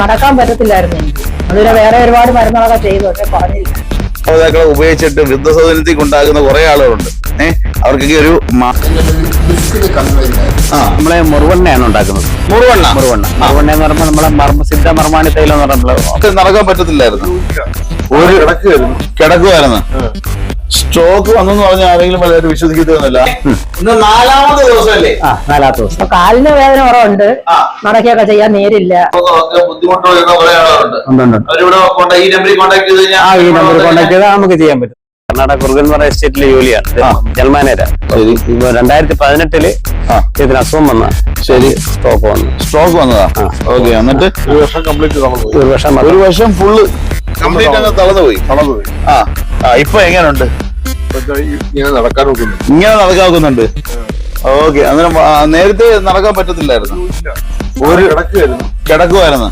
നടക്കാൻ പറ്റത്തില്ലായിരുന്നു എനിക്ക്. അതിന് വേറെ ഒരുപാട് മരുന്നുകളൊക്കെ ചെയ്തു പക്ഷെ കുറഞ്ഞില്ല. ശ്രോതാക്കളെ ഉപയോഗിച്ചിട്ട് വൃദ്ധസദനത്തിൽ ഉണ്ടാകുന്ന കുറെ ആളുകളുണ്ട്. ഏഹ് അവർക്കൊക്കെ ഒരു ആ നമ്മളെ മുറുവെണ്ണയാണ് ഉണ്ടാക്കുന്നത്. മുറിവെണ്ണ? മുറുവെണ്ണ. മുറുവെണ്ണ എന്ന് പറയുമ്പോൾ നമ്മളെ മർമ്മ സിദ്ധ മർമാണി തൈലം എന്ന് പറയുമ്പോൾ ഒക്കെ നടക്കാൻ പറ്റത്തില്ലായിരുന്നു. ഒരു കിടക്കുമായിരുന്നു സ്ട്രോക്ക് വന്നെന്ന് പറഞ്ഞാൽ ആരെങ്കിലും വളരെ വിശ്വസിക്കുന്നില്ല ഇന്ന് നാലാമത്തെ ദിവസമല്ലേ? ആ നാലാമത്തെ ദിവസം. കാലിന് വേദന കുറവുണ്ട്. നടക്കുകയൊക്കെ ചെയ്യാൻ നേരില്ല. ബുദ്ധിമുട്ട്. അവരിവിടെ contact- ഈ നമ്പറിൽ കോൺടാക്ട് ചെയ്ത് ആ ഈ നമ്പർ കഴിഞ്ഞാൽ കോൺടാക്ട് ചെയ്താൽ നമുക്ക് ചെയ്യാൻ പറ്റും. കർണാടക കുറുകൻ പറഞ്ഞ പറയുന്ന എസ്റ്റേറ്റിലെ ജോലിയാണ്. ജൽമാനേര രണ്ടായിരത്തി പതിനെട്ടിൽ ആ. ഇതിന് അസുഖം വന്ന ശരി. സ്ട്രോക്ക് വന്നു. സ്ട്രോക്ക് വന്നതാ. ഓക്കെ എന്നിട്ട്? ഒരു വർഷം കംപ്ലീറ്റ് ഒരു വർഷം ഒരു വർഷം ഫുള്ള് കംപ്ലീറ്റ് അങ്ങ് തളർന്നു പോയി തളർന്നു പോയി ആ. ഇപ്പൊ എങ്ങനെയുണ്ട് ഇങ്ങനെ നടക്കാൻ നോക്കുന്നു ഇങ്ങനെ ഓക്കെ അന്നേരം ആ, നേരത്തെ നടക്കാൻ പറ്റത്തില്ലായിരുന്നു. ഒരു കിടക്കുമായിരുന്നു